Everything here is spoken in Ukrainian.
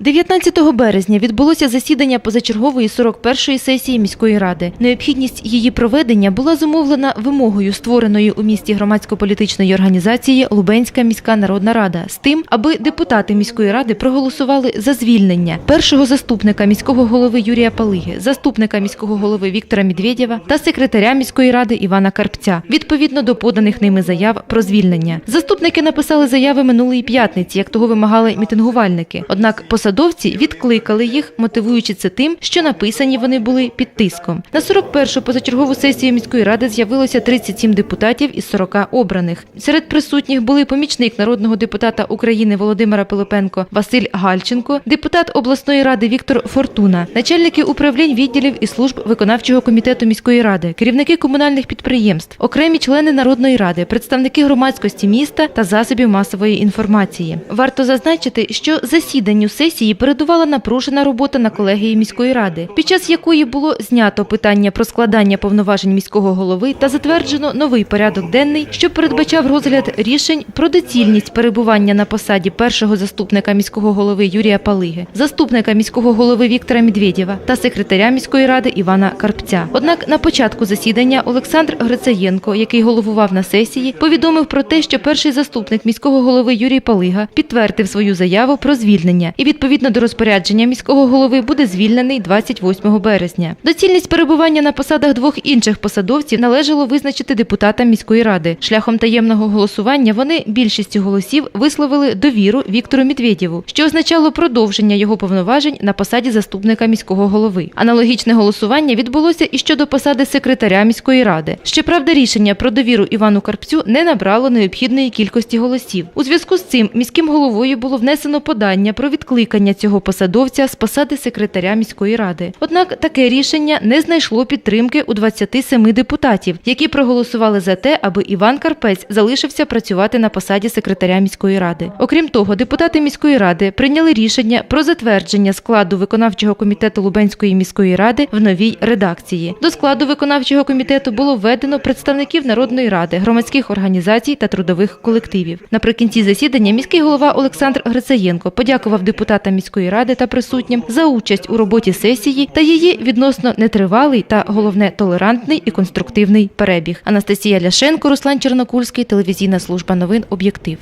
19 березня відбулося засідання позачергової 41-ї сесії міської ради. Необхідність її проведення була зумовлена вимогою створеної у місті громадсько-політичної організації Лубенська міська народна рада з тим, аби депутати міської ради проголосували за звільнення першого заступника міського голови Юрія Палиги, заступника міського голови Віктора Медведєва та секретаря міської ради Івана Карпця відповідно до поданих ними заяв про звільнення. Заступники написали заяви минулої п'ятниці, як того вимагали мітингувальники. Однак посадовці відкликали їх, мотивуючи це тим, що написані вони були під тиском. На 41-ту позачергову сесію міської ради з'явилося 37 депутатів із 40 обраних. Серед присутніх були помічник народного депутата України Володимира Пилипенко Василь Гальченко, депутат обласної ради Віктор Фортуна, начальники управлінь відділів і служб виконавчого комітету міської ради, керівники комунальних підприємств, окремі члени народної ради, представники громадськості міста та засобів масової інформації. Варто зазначити, що засіданню сесії передувала напружена робота на колегії міської ради, під час якої було знято питання про складання повноважень міського голови та затверджено новий порядок денний, що передбачав розгляд рішень про доцільність перебування на посаді першого заступника міського голови Юрія Палиги, заступника міського голови Віктора Медведєва та секретаря міської ради Івана Карпця. Однак на початку засідання Олександр Грицаєнко, який головував на сесії, повідомив про те, що перший заступник міського голови Юрій Палига підтвердив свою заяву про звільнення і відповідно до розпорядження міського голови буде звільнений 28 березня. Доцільність перебування на посадах двох інших посадовців належало визначити депутатам міської ради. Шляхом таємного голосування вони більшістю голосів висловили довіру Віктору Медведєву, що означало продовження його повноважень на посаді заступника міського голови. Аналогічне голосування відбулося і щодо посади секретаря міської ради. Щоправда, рішення про довіру Івану Карпцю не набрало необхідної кількості голосів. У зв'язку з цим міським головою було внесено подання про відкликання цього посадовця з посади секретаря міської ради. Однак таке рішення не знайшло підтримки у 27 депутатів, які проголосували за те, аби Іван Карпець залишився працювати на посаді секретаря міської ради. Окрім того, депутати міської ради прийняли рішення про затвердження складу виконавчого комітету Лубенської міської ради в новій редакції. До складу виконавчого комітету було введено представників народної ради, громадських організацій та трудових колективів. Наприкінці засідання міський голова Олександр Грицаєнко подякував депутатам міської ради та присутнім за участь у роботі сесії та її відносно нетривалий та головне толерантний і конструктивний перебіг. Анастасія Ляшенко, Руслан Чернокульський, телевізійна служба новин Об'єктив.